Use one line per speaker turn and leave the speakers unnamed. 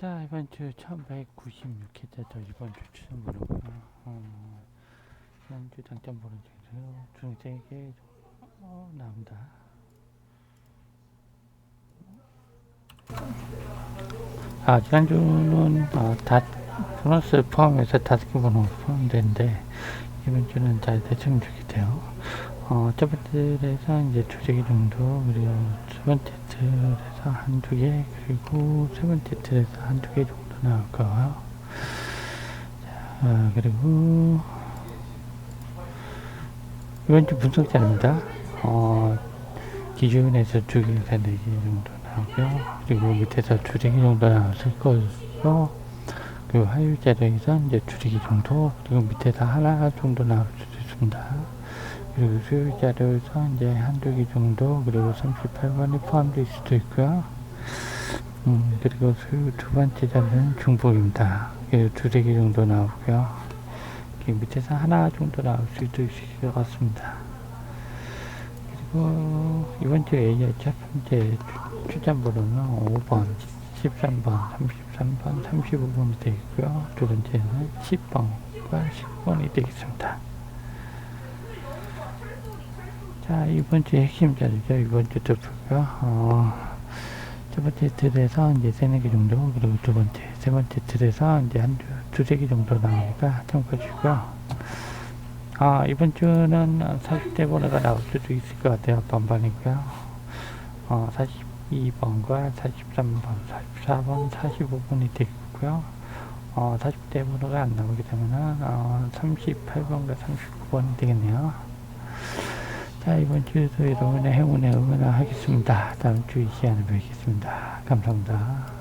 자, 이번 주 1196회차 이번 주 추천 보는구나. 어, 지난주 당점 보는 중에서 중세계 어, 나옵니다. 아, 지난주는 어, 다 보너스 포함해서 다섯 개 번호 포함되는데 이번 주는 잘 대충 주게 돼요. 어, 첫 번째 틀에서 이제 두세개 정도, 그리고 두 번째 틀에서 한두 개, 그리고 세 번째 틀에서 한두 개 정도 나올 거고요. 자, 어, 그리고 이번 주 분석자입니다. 어, 기준에서 두 개에서 네개 정도 나오고요. 그리고 밑에서 두세 개 정도 나왔을 거고, 그리고 화요일자리에서 이제 두세 개 정도, 그리고 밑에서 하나 정도 나올 수도 있습니다. 그리고 수요일 자료에서 이제 한두 개 정도, 그리고 38번이 포함될 수도 있고요. 음, 그리고 수요일 두 번째 자료는 중복입니다. 그리고 두세 개 정도 나오고요. 그 밑에서 하나 정도 나올 수도 있을 것 같습니다. 그리고 이번 주 A의 첫 번째 추천번호는 5번, 13번, 33번, 35번이 되겠고요. 두 번째는 10번과 10번이 되겠습니다. 자, 이번 주 핵심 자료죠. 이번 주 투표가, 어, 첫 번째 틀에서 이제 세네 개 정도, 그리고 두 번째, 세 번째 틀에서 이제 한 두, 두세 개 정도 나오니까 참고해 주고요. 아, 이번 주는 40대 번호가 나올 수도 있을 것 같아요. 반반이고요. 어, 42번과 43번, 44번, 45번이 되겠고요. 어, 40대 번호가 안 나오게 되면은, 어, 38번과 39번이 되겠네요. 자, 이번 주에도 여러분의 행운에 응원하겠습니다. 다음 주 이 시간에 뵙겠습니다. 감사합니다.